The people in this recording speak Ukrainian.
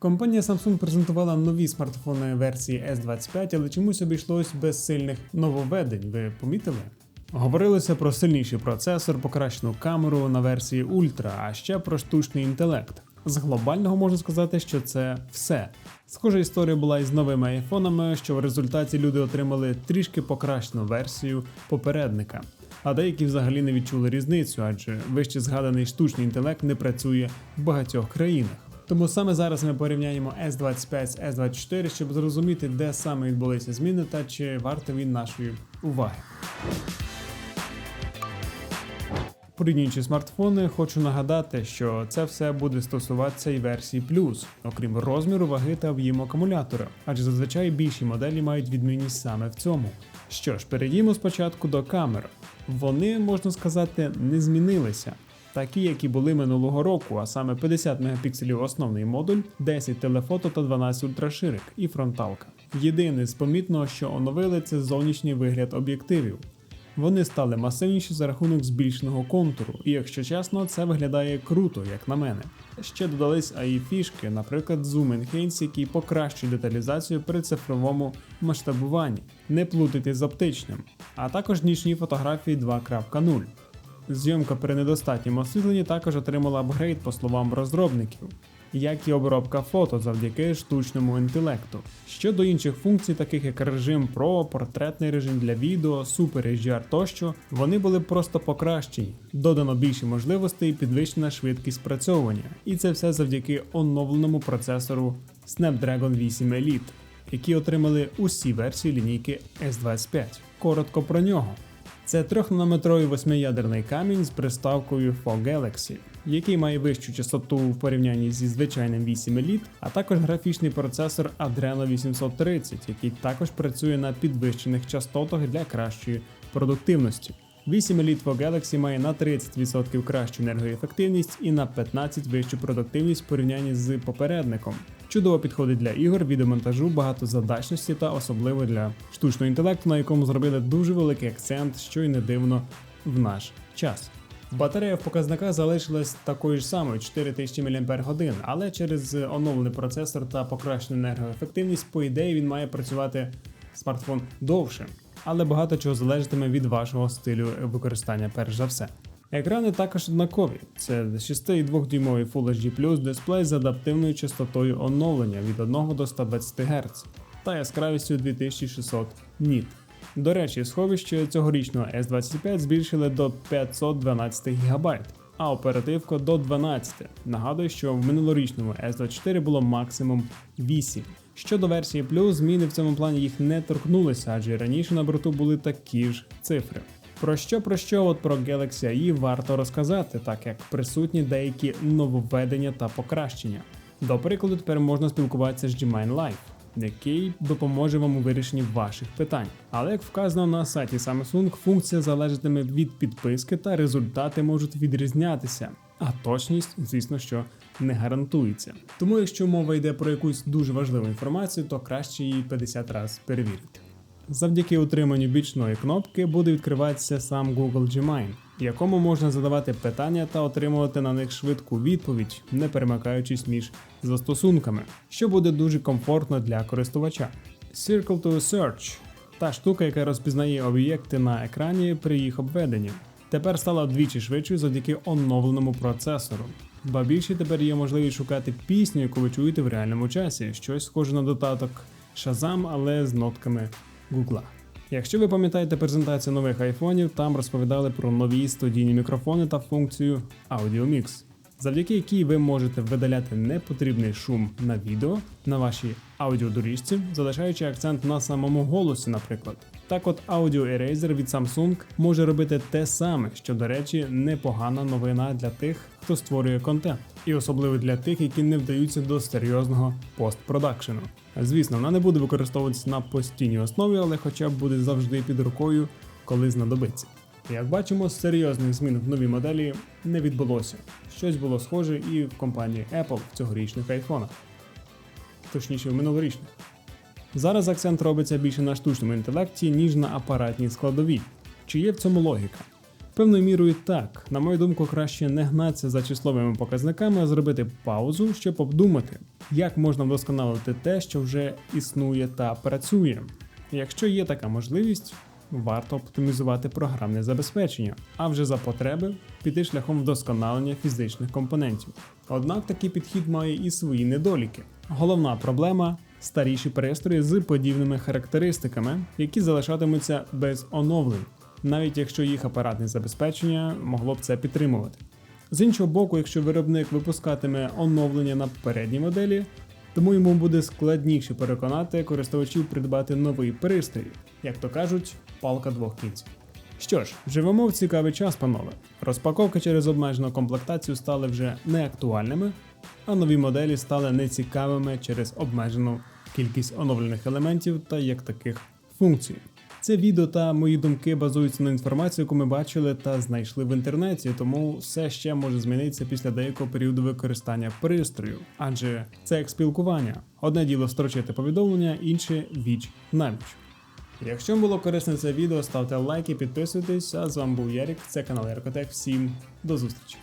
Компанія Samsung презентувала нові смартфони версії S25, але чомусь обійшлось без сильних нововведень. Ви помітили? Говорилося про сильніший процесор, покращену камеру на версії Ultra, а ще про штучний інтелект. З глобального можна сказати, що це все. Схожа історія була і з новими айфонами, що в результаті люди отримали трішки покращену версію попередника. А деякі взагалі не відчули різницю, адже вище згаданий штучний інтелект не працює в багатьох країнах. Тому саме зараз ми порівняємо S25 з S24, щоб зрозуміти, де саме відбулися зміни та чи варто він нашої уваги. Порівнюючи смартфони, хочу нагадати, що це все буде стосуватися і версії Plus, окрім розміру, ваги та об'єму акумулятора, адже зазвичай більші моделі мають відмінність саме в цьому. Що ж, перейдімо спочатку до камер. Вони, можна сказати, не змінилися. Такі, які були минулого року, а саме 50 мегапікселів основний модуль, 10 телефото та 12 ультраширик і фронталка. Єдине з помітного, що оновили, це зовнішній вигляд об'єктивів. Вони стали масивніші за рахунок збільшеного контуру, і якщо чесно, це виглядає круто, як на мене. Ще додались AI фішки, наприклад, Zoom Enhance, який покращує деталізацію при цифровому масштабуванні, не плутайте з оптичним, а також нічні фотографії 2.0. Зйомка при недостатньому освітленні також отримала апгрейд по словам розробників, як і обробка фото завдяки штучному інтелекту. Щодо інших функцій, таких як режим Pro, портретний режим для відео, Super HDR тощо, вони були просто покращені, додано більше можливостей і підвищена швидкість спрацьовування. І це все завдяки оновленому процесору Snapdragon 8 Elite, які отримали усі версії лінійки S25. Коротко про нього. Це 3-нанометровий восьмиядерний камінь з приставкою For Galaxy, який має вищу частоту в порівнянні зі звичайним 8 Elite, а також графічний процесор Adreno 830, який також працює на підвищених частотах для кращої продуктивності. 8 Elite for Galaxy має на 30% кращу енергоефективність і на 15% вищу продуктивність в порівнянні з попередником. Чудово підходить для ігор, відеомонтажу, багатозадачності та особливо для штучного інтелекту, на якому зробили дуже великий акцент, що й не дивно в наш час. Батарея в показниках залишилась такою ж самою 4000 мАч, але через оновлений процесор та покращену енергоефективність, по ідеї, він має працювати смартфон довше, але багато чого залежатиме від вашого стилю використання, перш за все. Екрани також однакові. Це 6,2 дюймовий Full HD дисплей з адаптивною частотою оновлення від 1 до 120 Гц та яскравістю 2600 ніт. До речі, сховище цьогорічного S25 збільшили до 512 ГБ, а оперативка до 12. Нагадую, що в минулорічному S24 було максимум 8. Щодо версії Plus, зміни в цьому плані їх не торкнулися, адже раніше на борту були такі ж цифри. Про що про що от про Galaxy AI варто розказати, так як присутні деякі нововведення та покращення. До прикладу, тепер можна спілкуватися з Gmail Live, який допоможе вам у вирішенні ваших питань. Але як вказано на сайті Samsung, функція залежатиме від підписки та результати можуть відрізнятися. А точність, звісно, що не гарантується. Тому, якщо мова йде про якусь дуже важливу інформацію, то краще її 50 разів перевірити. Завдяки утриманню бічної кнопки буде відкриватися сам Google Gmail, якому можна задавати питання та отримувати на них швидку відповідь, не перемикаючись між застосунками, що буде дуже комфортно для користувача. Circle to Search та штука, яка розпізнає об'єкти на екрані при їх обведенні. Тепер стала вдвічі швидшою завдяки оновленому процесору. Ба більше тепер є можливість шукати пісню, яку ви чуєте в реальному часі, щось схоже на додаток Shazam, але з нотками Гугла. Якщо ви пам'ятаєте презентацію нових айфонів, там розповідали про нові студійні мікрофони та функцію Audio Mix, завдяки якій ви можете видаляти непотрібний шум на відео на вашій аудіодоріжці, залишаючи акцент на самому голосі, наприклад. Так от Audio Eraser від Samsung може робити те саме, що, до речі, непогана новина для тих, хто створює контент, і особливо для тих, які не вдаються до серйозного постпродакшену. Звісно, вона не буде використовуватися на постійній основі, але хоча б буде завжди під рукою, коли знадобиться. Як бачимо, серйозних змін в новій моделі не відбулося. Щось було схоже і в компанії Apple в цьогорічних айфонах, точніше в минулорічних. Зараз акцент робиться більше на штучному інтелекті, ніж на апаратній складовій. Чи є в цьому логіка? Певною мірою так. На мою думку, краще не гнатися за числовими показниками, а зробити паузу, щоб обдумати, як можна вдосконалити те, що вже існує та працює. Якщо є така можливість, варто оптимізувати програмне забезпечення, а вже за потреби піти шляхом вдосконалення фізичних компонентів. Однак такий підхід має і свої недоліки. Головна проблема старіші пристрої з подібними характеристиками, які залишатимуться без оновлень, навіть якщо їх апаратне забезпечення могло б це підтримувати. З іншого боку, якщо виробник випускатиме оновлення на попередній моделі, тому йому буде складніше переконати користувачів придбати новий пристрій, як то кажуть, палка двох кінців. Що ж, живемо в цікавий час, панове. Розпаковки через обмежену комплектацію стали вже неактуальними, а нові моделі стали нецікавими через обмежену кількість оновлених елементів та як таких функцій. Це відео та мої думки базуються на інформації, яку ми бачили та знайшли в інтернеті, тому все ще може змінитися після деякого періоду використання пристрою, адже це як спілкування. Одне діло строчити повідомлення, інше віч навіч. Якщо було корисне це відео, ставте лайки, підписуйтесь. А з вами був Ярік, це канал Яркотек. Всім до зустрічі!